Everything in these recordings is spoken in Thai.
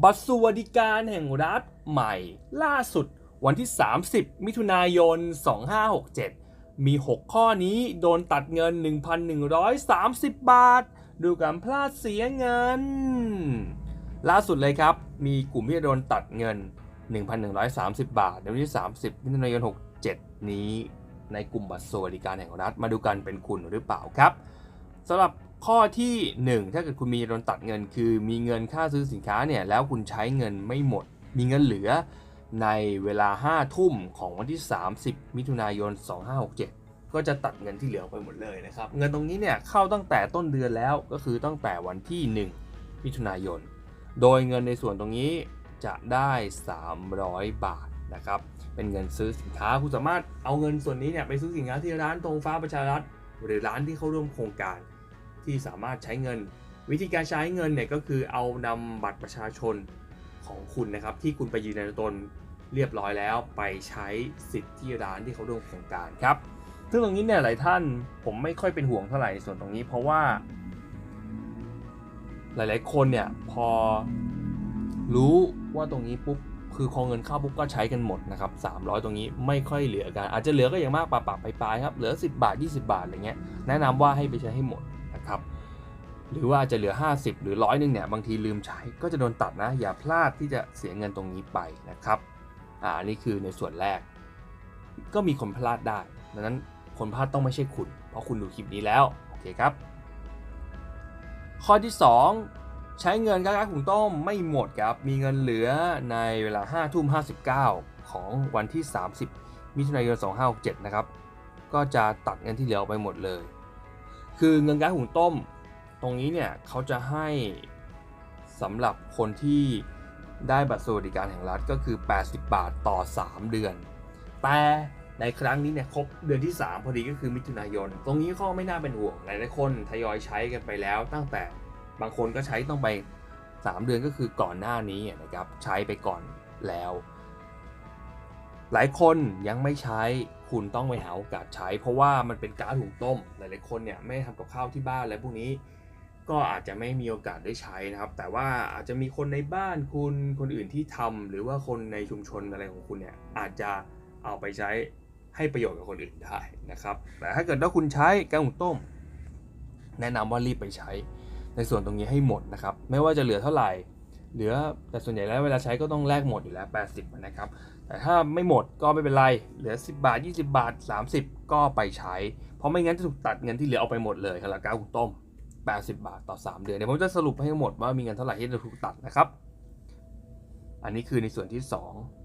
บัตรสวัสดิการแห่งรัฐใหม่ ล่าสุดวันที่ 30 มิถุนายน 2567 มี 6 ข้อนี้โดนตัดเงิน 1,130 บาท ดูการพลาดเสียเงิน ล่าสุดเลยครับ มีกลุ่มที่โดนตัดเงิน 1,130 บาท ในวันที่ 30 มิถุนายน 67 นี้ในกลุ่มบัตรสวัสดิการแห่งรัฐมาดูกันเป็นคุณหรือเปล่าครับสำหรับ ข้อที่ 1 ถ้าเกิดคุณมีโดนตัดเงิน คือมีเงินค่าซื้อสินค้าเนี่ยแล้วคุณใช้เงินไม่หมด มีเงินเหลือในเวลา 5 ทุ่มของวันที่ 30 มิถุนายน 2567 ก็จะตัดเงินที่เหลือไปหมดเลยนะครับ เงินตรงนี้เนี่ยเข้าตั้งแต่ต้นเดือนแล้วก็คือตั้งแต่วันที่ 1 มิถุนายน โดยเงินในส่วนตรงนี้จะได้ 300 บาทนะครับ เป็นเงินซื้อสินค้า คุณสามารถเอาเงินส่วนนี้เนี่ยไปซื้อสินค้าที่ร้านตรงฟ้าประชารัฐหรือร้านที่เข้าร่วมโครงการ ที่สามารถใช้เงิน วิธีการใช้เงินเนี่ยก็คือเอานำบัตรประชาชนของคุณนะครับ ที่คุณไปยืนยันตนเรียบร้อยแล้วไปใช้สิทธิ์ที่ร้านที่เขาร่วมโครงการครับซึ่งตรงนี้เนี่ยหลายท่านผมไม่ค่อยเป็นห่วงเท่าไหร่ในส่วนตรงนี้ เพราะว่า หลาย ๆ คนเนี่ยพอรู้ว่าตรงนี้ปุ๊บคือพองเงินเข้าปุ๊บก็ใช้กันหมดนะครับ300 ตรงนี้ไม่ค่อยเหลือกัน อาจจะเหลือก็อย่างมากปะปะไปปลายครับ เหลือ 10 บาท 20 บาทอะไรเงี้ยแนะนำว่าให้ไปใช้ให้หมด หรือว่าจะเหลือ 50 หรือร้อยนึงเนี่ยบางทีลืมใช้ก็จะโดนตัดนะ อย่าพลาดที่จะเสียเงินตรงนี้ไปนะครับอ่านี่คือในส่วนแรก ก็มีคนพลาดได้ดังนั้นคนพลาดต้องไม่ใช่คุณ เพราะคุณดูคลิปนี้แล้วโอเคครับ ข้อที่ 2 ใช้เงินก้ากหุงต้มไม่หมดครับมีเงินเหลือในเวลา5ทุ่ม59 ของวันที่ 30 มิถุนายน 2567 นะครับก็จะตัดเงินที่เหลือออกไปหมดเลย คือเงินก๊าซหุงต้ม ตรงนี้เนี่ยเขาจะให้สำหรับคนที่ได้บัตรสวัสดิการแห่งรัฐก็คือ 80 บาทต่อ 3 เดือน แต่ในครั้งนี้เนี่ยครบเดือนที่ 3 พอดีก็คือมิถุนายน ตรงนี้ข้อไม่น่าเป็นห่วงหลายๆคนทยอยใช้กันไปแล้ว ตั้งแต่บางคนก็ใช้ต้องไป 3 เดือนก็คือก่อนหน้านี้นะครับใช้ไปก่อนแล้ว หลายคนยังไม่ใช้คุณต้องไปหาโอกาสใช้ เพราะว่ามันเป็นกาซหุงต้ม หลายๆคนเนี่ยไม่ทำกับข้าวที่บ้านและพวกนี้ ก็อาจจะไม่มีโอกาสได้ใช้นะครับ แต่ว่าอาจจะมีคนในบ้านคุณคนอื่นที่ทำหรือว่าคนในชุมชนอะไรของคุณเนี่ยอาจจะเอาไปใช้ให้ประโยชน์กับคนอื่นได้นะครับ แต่ถ้าเกิดว่าคุณใช้แกงหุงต้ม แนะนำว่ารีบไปใช้ ในส่วนตรงนี้ให้หมดนะครับ ไม่ว่าจะเหลือเท่าไหร่ เหลือแต่ส่วนใหญ่แล้วเวลาใช้ก็ต้องแลกหมดอยู่แล้ว 80 นะครับ แต่ถ้าไม่หมดก็ไม่เป็นไร เหลือ 10 บาท 20 บาท 30 ก็ไปใช้ เพราะไม่งั้นจะถูกตัดเงินที่เหลือเอาไปหมดเลยครับแล้วก้าวหุงต้ม 80 บาทต่อ 3 เดือนเดี๋ยวผมจะสรุปให้หมดว่ามีเงินเท่าไหร่ที่จะถูกตัดนะครับ อันนี้คือในส่วนที่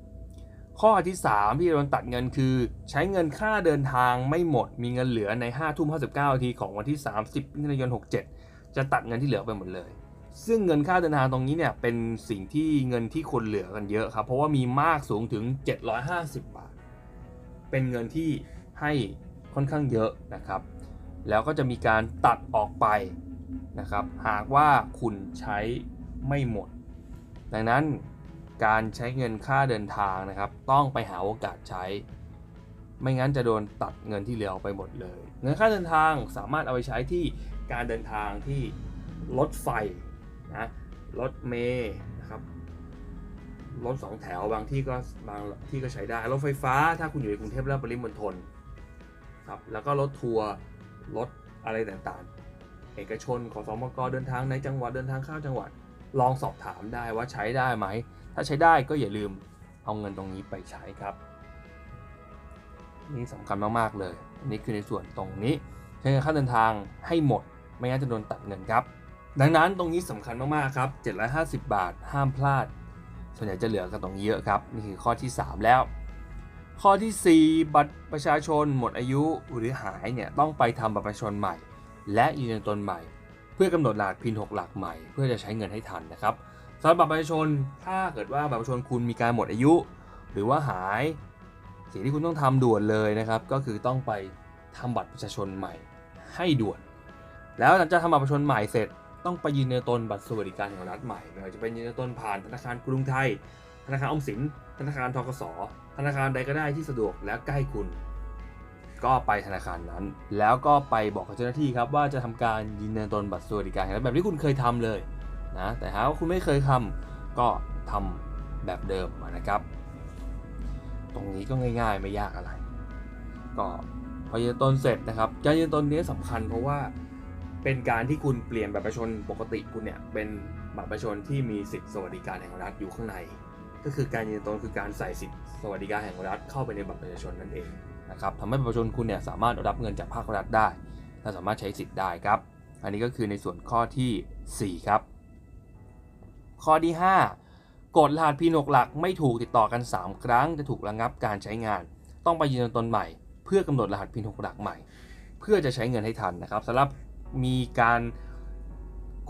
2 ข้อที่ 3 ที่โดนตัดเงินคือ ใช้เงินค่าเดินทางไม่หมด มีเงินเหลือใน5ทุ่ม59นาทีของวันที่ 30มิถุนายน 67 จะตัดเงินที่เหลือไปหมดเลย ซึ่งเงินค่าเดินทางตรงนี้เนี่ยเป็นสิ่งที่เงินที่คนเหลือกันเยอะครับเพราะว่ามีมากสูงถึง 750 บาท เป็นเงินที่ให้ค่อนข้างเยอะนะครับแล้วก็จะมีการตัดออกไป นะครับ หากว่าคุณใช้ไม่หมด ดังนั้นการใช้เงินค่าเดินทางนะครับ ต้องไปหาโอกาสใช้ ไม่งั้นจะโดนตัดเงินที่เหลือออกไปหมดเลย เงินค่าเดินทางสามารถเอาไปใช้ที่การเดินทางที่รถไฟนะรถเมย์นะครับรถสองแถวบางที่ก็บางที่ก็ใช้ได้รถไฟฟ้า ถ้าคุณอยู่ในกรุงเทพและปริมณฑลครับแล้วก็รถทัวร์รถอะไรต่างๆ เอกชนขอสมกเดินทางในจังหวัดเดินทางข้ามจังหวัด ลองสอบถามได้ว่าใช้ได้ไหม ถ้าใช้ได้ก็อย่าลืมเอาเงินตรงนี้ไปใช้ครับ นี่สำคัญมากๆเลยอันนี่คือในส่วนตรงนี้ใช้เงินค่าเดินทางให้หมด ไม่งั้นจะโดนตัดเงินครับ ดังนั้นตรงนี้สำคัญมากๆครับ 750 บาทห้ามพลาด ส่วนใหญ่จะเหลือกันตรงนี้เยอะครับนี่คือข้อที่ 3 แล้วข้อทีสี่4 บัตรประชาชนหมดอายุหรือหายเนี่ยต้องไปทำบัตรประชาชนใหม่ และยืนยันตนใหม่ เพื่อกำหนดรหัสพิน 6 หลักใหม่ เพื่อจะใช้เงินให้ทันนะครับสำหรับบัตรประชาชนถ้าเกิดว่าบัตรประชาชนคุณมีการหมดอายุ หรือว่าหาย สิ่งที่คุณต้องทำด่วนเลยนะครับ ก็คือต้องไปทำบัตรประชาชนใหม่ให้ด่วน แล้วหลังจากทำบัตรประชาชนใหม่เสร็จ ต้องไปยืนยันตนบัตรสวัสดิการแห่งรัฐใหม่ไม่ว่าจะเป็นยืนยันตนผ่านธนาคารกรุงไทย ธนาคารออมสิน ธนาคารทกสธนาคารใดก็ได้ที่สะดวกและใกล้คุณ ก็ไปธนาคารนั้น แล้วก็ไปบอกกับเจ้าหน้าที่ครับว่าจะทำการยืนยันตนบัตรสวัสดิการแห่งรัฐแบบที่คุณเคยทำเลยนะแต่หากว่าคุณไม่เคยทำก็ทำแบบเดิมนะครับ ตรงนี้ก็ง่าย ๆ ไม่ยากอะไร ก็พอยืนตนเสร็จนะครับการยืนตนนี้สำคัญเพราะว่าเป็นการที่คุณเปลี่ยนบัตรประชาชนปกติคุณเนี่ยเป็นบัตรประชาชนที่มีสิทธิสวัสดิการแห่งรัฐอยู่ข้างใน ก็คือการยืนตนคือการใส่สิทธิสวัสดิการแห่งรัฐเข้าไปในบัตรประชาชนนั่นเอง นะครับทำให้ประชาชนคุณเนี่ยสามารถรับเงินจากภาครัฐได้และสามารถใช้สิทธิ์ได้ครับ อันนี้ก็คือในส่วนข้อทีสี่4 ครับ ข้อที่ 5 กดรหัสพีนกหลักไม่ถูกติดต่อกัน 3 ครั้งจะถูกระงับการใช้งาน ต้องไปยืนยันตนใหม่ เพื่อกำหนดรหัสพีนกหลักใหม่ เพื่อจะใช้เงินให้ทันนะครับสำหรับมีการ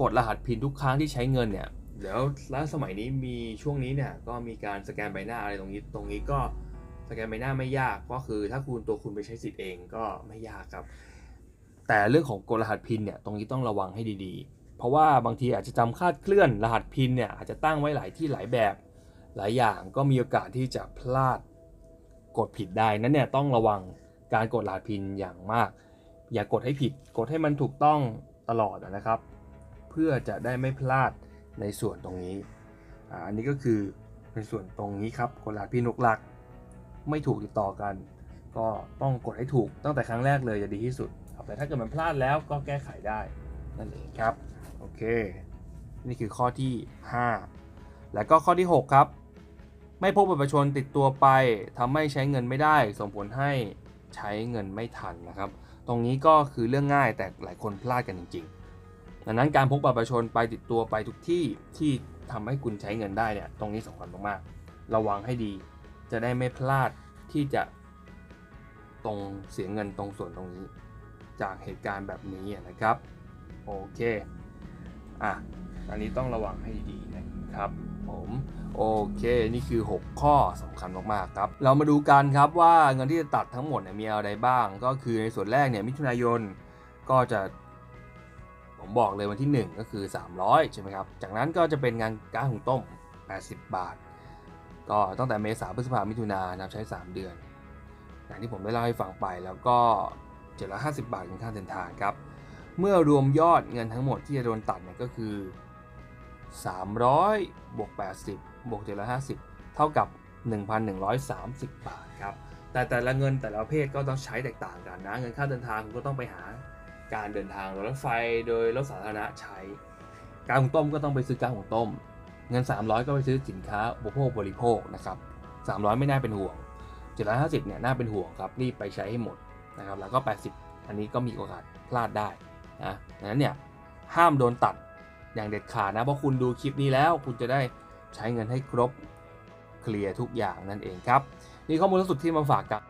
กดรหัสพินทุกครั้งที่ใช้เงินเนี่ยเดี๋ยวแล้วสมัยนี้มีช่วงนี้เนี่ยก็มีการสแกนใบหน้าอะไรตรงนี้ตรงนี้ก็ สแกนใบหน้าไม่ยากก็คือถ้าคุณตัวคุณไปใช้สิทธิ์เองก็ไม่ยากครับ แต่เรื่องของกดรหัสพินเนี่ยตรงนี้ต้องระวังให้ดีๆ เพราะว่าบางทีอาจจะจำคาดเคลื่อนรหัสพินเนี่ยอาจจะตั้งไว้หลายที่หลายแบบหลายอย่างก็มีโอกาสที่จะพลาดกดผิดได้นั้นเนี่ยต้องระวังการกดรหัสพินอย่างมาก อย่ากดให้ผิดกดให้มันถูกต้องตลอดนะครับ เพื่อจะได้ไม่พลาดในส่วนตรงนี้อันนี้ก็คือในส่วนตรงนี้ครับกดรหัสพินหกหลัก ไม่ถูกติดต่อกัน ก็ต้องกดให้ถูกตั้งแต่ครั้งแรกเลยจะดีที่สุดครับแต่ถ้าเกิดมันพลาดแล้วก็แก้ไขได้นั่นเองครับโอเค นี่คือข้อที่ 5 แล้วก็ข้อที่ 6 ครับ ไม่พบบัตรประชาชนติดตัวไปทำให้ใช้เงินไม่ได้ ส่งผลให้ใช้เงินไม่ทันนะครับ ตรงนี้ก็คือเรื่องง่ายแต่หลายคนพลาดกันจริงๆดังนั้นการพกบัตรประชาชนไปติดตัวไปทุกที่ที่ทำให้คุณใช้เงินได้เนี่ยตรงนี้สำคัญมากๆ ระวังให้ดี จะได้ไม่พลาดที่จะตรงเสียเงินตรงส่วนตรงนี้ จากเหตุการณ์แบบนี้นะครับ โอเคอะอันนี้ต้องระวังให้ดีนะครับผมโอเค นี่คือ 6 ข้อสำคัญมากๆครับ เรามาดูกันครับว่าเงินที่จะตัดทั้งหมดเนี่ยมีอะไรบ้าง ก็คือในส่วนแรกเนี่ยมิถุนายนก็จะ ผมบอกเลยวันที่ 1 ก็คือ 300 ใช่ไหมครับ จากนั้นก็จะเป็นงานก้าหุงต้ม 80 บาท ก็ตั้งแต่เมษาพฤษภามิถุนานะครับใช้ 3 เดือน อย่างที่ผมได้เล่าให้ฟังไปแล้วก็ 750 บาทเป็นค่าเดินทางครับ เมื่อรวมยอดเงินทั้งหมดที่จะโดนตัดเนี่ยก็คือ 300บวก80บวก750 เท่ากับ 1,130 บาทครับ แต่แต่ละเงินแต่ละประเภทก็ต้องใช้แตกต่างกันนะ เงินค่าเดินทางคุณก็ต้องไปหาการเดินทางโดยรถไฟโดยรถสาธารณะใช้ การหุงต้มก็ต้องไปซื้อการหุงต้ม เงิน 300 ก็ไปซื้อสินค้าอุปโภคบริโภคนะครับ300 ไม่น่าเป็นห่วง 750 เนี่ยน่าเป็นห่วงครับรีบไปใช้ให้หมดนะครับแล้วก็ 80 อันนี้ก็มีโอกาสพลาดได้นะดังนั้นเนี่ยห้ามโดนตัดอย่างเด็ดขาดนะเพราะคุณดูคลิปนี้แล้วคุณจะได้ใช้เงินให้ครบเคลียร์ทุกอย่างนั่นเองครับนี่ข้อมูลล่าสุดที่มาฝากกัน